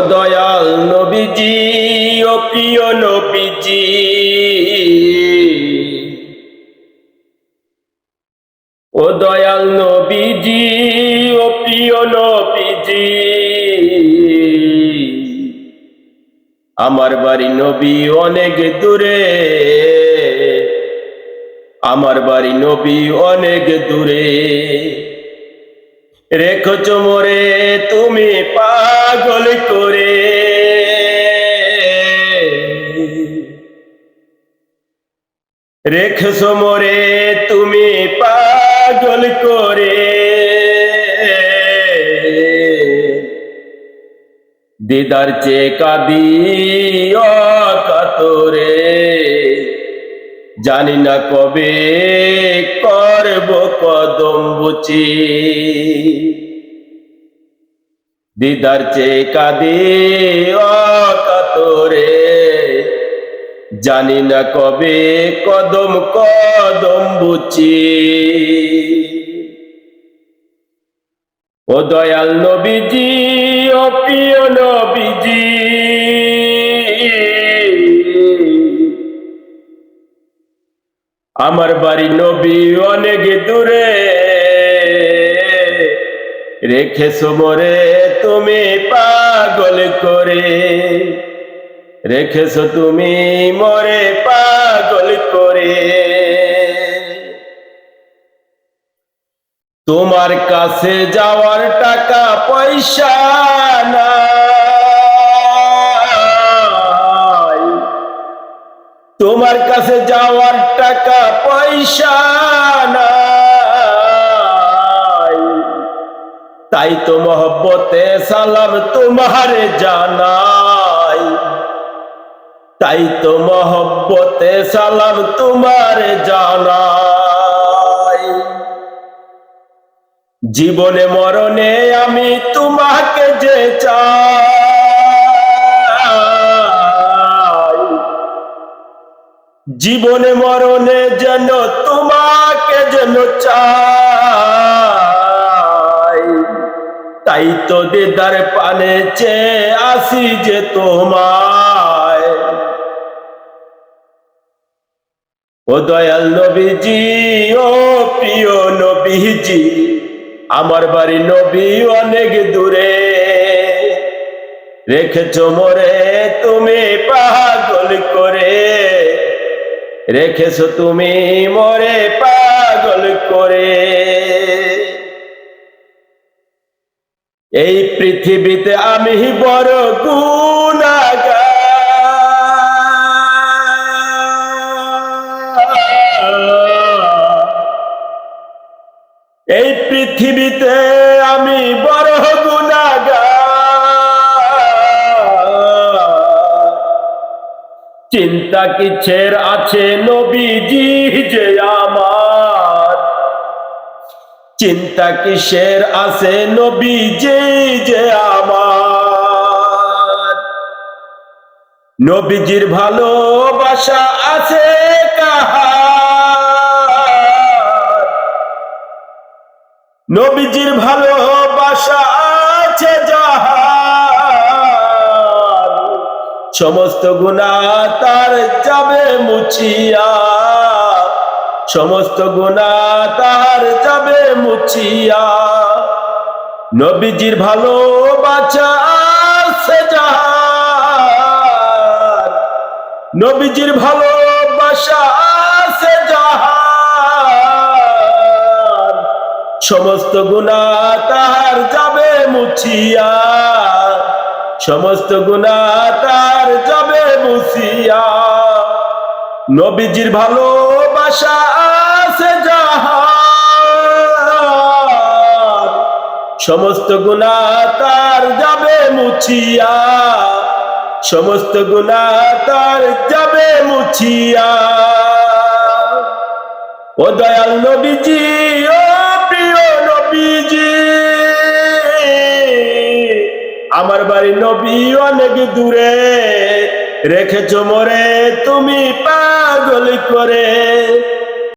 দয়াল নবীজি ও প্রিয় নবীজি। ও দয়াল নবীজি ও প্রিয় নবীজি। আমার বাড়ি নবী অনেক দূরে। আমার বাড়ি নবী অনেক দূরে। রেখেছ মোরে তুমি পাগল করে। রেখেছ মোরে, তুমি পাগল করে। দিদার চে কাদি কাতরে জানি না কবে করব কদম বুচি দিদার চে কাদি কাতরে। জানি না কবে কদম কদম বুচি ও দয়াল নবীজি, ও প্রিয় নবীজি। আমার বাড়ি নবী অনেক দূরে। রেখেছো মোরে তুমি পাগল করে। রেখেছো তুমি মরে পাগল করে। তোমার কাছে যাওয়ার টাকা পয়সা নাই। তোমার কাছে যাওয়ার টাকা পয়সা নাই। তাই তো মহব্বতে সালাম তোমার জানাই। তাই তো মহব্বতে সালাম তোমার জানাই। জীবনে মরণে আমি তোমাকে যে চাই, জীবনে মরণে যেন তোমাকে যেন চাই। তাই তো দিদার পানে চেয়ে আসি যে তোমায়। ও দয়াল নবীজি, ও প্রিয় নবীজি, আমার বাড়ি নবী অনেক দূরে। রেখেছ মোরে, তুমি পাগল করে। রেখেছ তুমি মরে, পাগল করে। এই পৃথিবীতে আমি বড় গুণাগার। এই পৃথিবীতে আমি বড় গুণাগার। চিন্তা কিছের আছে নবীজি চিন্তা কিসের আছে নবী যে যে আমার? নবীজির ভালোবাসা আছে নবীজির ভালোবাসা আছে যাহার? সমস্ত গুণা তার যাবে মুছিয়া। সমস্ত গুণা তার যাবে মুছিয়া। নবীজির ভালোবাসা যাহার নবীজির ভালোবাসা যাহার সমস্ত গুণা তার যাবে মুছিয়া। সমস্ত গুণা তার যাবে মুছিয়া। নবীজির ভালোবাসা আছে যাহার, সমস্ত গুণা তার যাবে মুছিয়া, সমস্ত গুণা তার যাবে মুছিয়া। ও দয়াল নবীজি, ও প্রিয় নবীজি, আমার বাড়ি নবী অনেক দূরে, রেখেছ মরে তুমি পাগল করে।